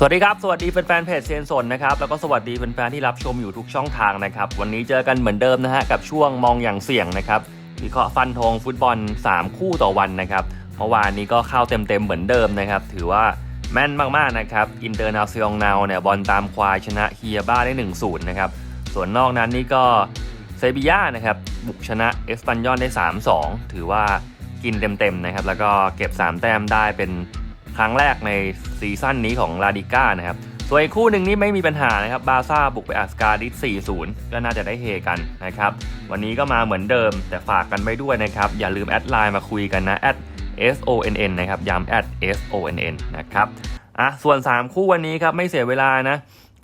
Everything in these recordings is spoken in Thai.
สวัสดีครับ สวัสดีแฟนๆเพจเซียนสนนะครับ แล้วก็สวัสดีแฟนๆที่รับชมอยู่ทุกช่องทางนะครับ วันนี้เจอกันเหมือนเดิมนะฮะกับช่วงมองอย่างเสี่ยงนะครับวิเคราะห์ฟันธงฟุตบอล 3 คู่ต่อวันนะครับเมื่อวานนี้ก็เข้าเต็มๆเหมือนเดิมนะครับ ถือว่าแม่นมากๆนะครับอินเตอร์นาซิองนาวเนี่ยบอลตามควายชนะเฮียบ้าได้ 1-0 นะครับ ส่วนนอกนั้นนี่ก็เซบีย่านะครับบุกชนะเอสปันยอนได้ 3-2 ถือว่ากินเต็มๆนะครับแล้วก็เก็บ 3 แต้มได้เป็น ครั้งแรกในซีซั่นนี้ของลาดิก้านะครับส่วนอีกคู่หนึ่งนี่ไม่มีปัญหานะครับบาซ่าบุกไปอัสการิส4-0 ก็น่าจะได้เฮกันนะครับ วันนี้ก็มาเหมือนเดิมแต่ฝากกันไว้ด้วยนะครับ อย่าลืมแอดไลน์มาคุยกันนะแอด @sonn นะครับย้ำแอด @sonn นะครับอะส่วน 3 คู่วันนี้ครับไม่เสียเวลานะ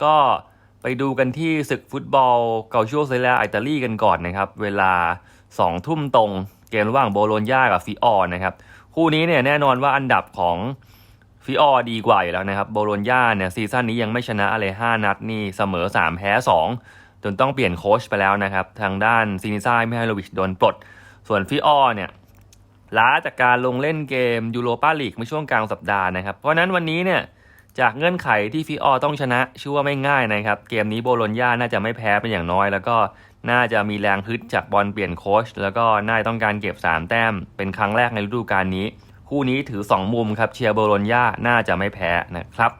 ก็ไปดูกันที่ศึกฟุตบอลเกาชิโอเซเลียอิตาลีกันก่อนนะครับ เวลา 2 ทุ่มตรง เกมระหว่างโบโลญญากับฟิออร์นะครับ คู่นี้เนี่ยแน่นอนว่าอันดับของ ฟิออร์ดีกว่าอยู่แล้วนะครับ โบโลญญาเนี่ยซีซั่นนี้ยังไม่ชนะอะไร 5 นัดนี่เสมอ 3 แพ้ 2 จนต้องเปลี่ยนโค้ชไปแล้วนะครับ ทางด้านซินิซ่าไมฮาโลวิชโดนปลด ส่วนฟิออร์เนี่ยล้าจากการลงเล่นเกมยูโรปาลีกเมื่อช่วงกลางสัปดาห์นะครับ เพราะนั้นวันนี้เนี่ยจากเงื่อนไขที่ฟิออร์ต้องชนะชื่อว่าไม่ง่ายนะครับ เกมนี้โบโลญญาน่าจะไม่แพ้เป็นอย่างน้อย แล้วก็น่าจะมีแรงฮึดจากบอลเปลี่ยนโค้ชแล้วก็น่าต้องการเก็บ 3 แต้มเป็นครั้งแรกในฤดูกาลนี้ คู่นี้ถือ 2 มุมครับเชียร์โบโลญญาน่าจะไม่แพ้นะครับ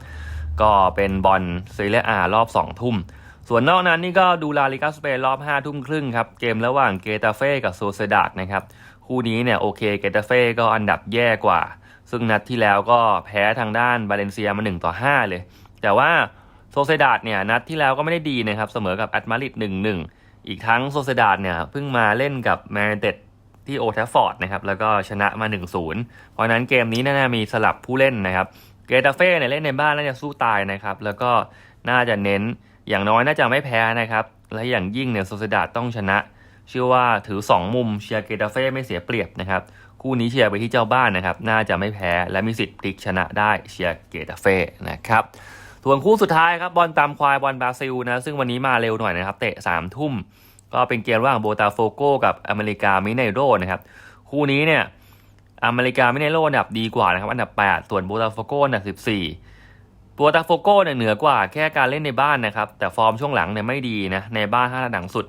ก็เป็นบอลซีเรียอารอบ 2 ทุ่ม ส่วนนอกนั้นนี่ก็ดูลาลิกาสเปนรอบ 5 ทุ่มครึ่งครับ เกมระหว่างเกตาเฟ่กับโซเซดาดนะครับ คู่นี้เนี่ยโอเคเกตาเฟ่ก็อันดับแย่กว่า ซึ่งนัดที่แล้วก็แพ้ทางด้านบาเลนเซียมา1ต่อ5เลย แต่ว่าโซเซดาดเนี่ยนัดที่แล้วก็ไม่ได้ดีนะครับเสมอกับแอตมาริด1-1 อีกทั้งโซเซดาดเนี่ยเพิ่งมาเล่นกับแมนเต็ด ที่โอแทฟฟอร์ดนะครับแล้วก็ชนะมา 1-0 เพราะนั้นเกมนี้น่ามีสลับผู้เล่นนะครับเกตาเฟ่เนี่ยเล่นในบ้านน่าจะสู้ตายนะครับแล้วก็น่าจะเน้นอย่างน้อยน่าจะไม่แพ้นะครับและอย่างยิ่งเนี่ยโซเซดาต้องชนะเชื่อว่าถือ 2 มุมเชียร์เกตาเฟ่ไม่เสียเปรียบนะครับคู่นี้เชียร์ไปที่เจ้าบ้านนะครับน่าจะไม่แพ้และมีสิทธิ์พลิกชนะได้เชียร์เกตาเฟ่นะครับส่วนคู่สุดท้ายครับบอลตามควายบอลบราซิลนะซึ่งวันนี้มาเร็วหน่อยนะครับเตะ3ามทุ่ม ก็เป็นเกมระหว่างโบตาโฟโกกับอเมริกามิเนโรนะครับ คู่นี้เนี่ยอเมริกามิเนโรอันดับดีกว่านะครับ อันดับ 8 ส่วนโบตาโฟโกอันดับ 14โบตาโฟโกเนี่ยเหนือกว่าแค่การเล่นในบ้านนะครับ แต่ฟอร์มช่วงหลังเนี่ยไม่ดีนะ ในบ้านห้านัดหลังสุด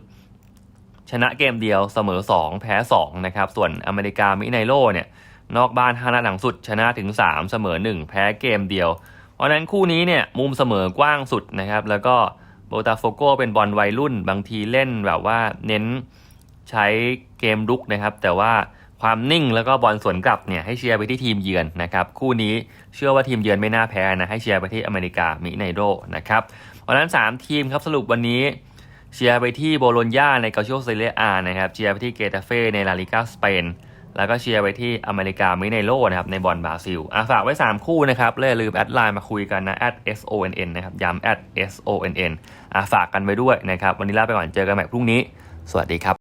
ชนะเกมเดียวเสมอ 2 แพ้ 2 นะครับ ส่วนอเมริกามิไนโรเนี่ยนอกบ้านห้านัดหลังสุด ชนะถึง 3 เสมอ 1 แพ้เกมเดียว เพราะฉะนั้นคู่นี้เนี่ยมุมเสมอกว้างสุดนะครับแล้วก็ โบตาโฟโกเป็นบอลวัยรุ่น บางทีเล่นแบบว่าเน้นใช้เกมรุกนะครับ แต่ว่าความนิ่งแล้วก็บอลสวนกลับเนี่ยให้เชียร์ไปที่ทีมเยือนนะครับ คู่นี้เชื่อว่าทีมเยือนไม่น่าแพ้นะให้เชียร์ไปที่อเมริกามิไนโรนะครับเพราะฉะนั้น 3 ทีมครับสรุปวันนี้เชียร์ไปที่โบโลญญาในกาโชเซเลียอานะครับเชียร์ไปที่เกตาเฟ่ในลาลิกาสเปน แล้วก็เชียร์ไปที่อเมริกามิเนโรนะครับในบอลบราซิลอะฝากไว้ 3 คู่นะครับเลย่าลืมแอดไลน์มาคุยกันนะ @sonn นะครับย้ำ @sonn อะฝากกันไว้ด้วยนะครับ วันนี้ลาไปก่อนเจอกันใหม่พรุ่งนี้ สวัสดีครับ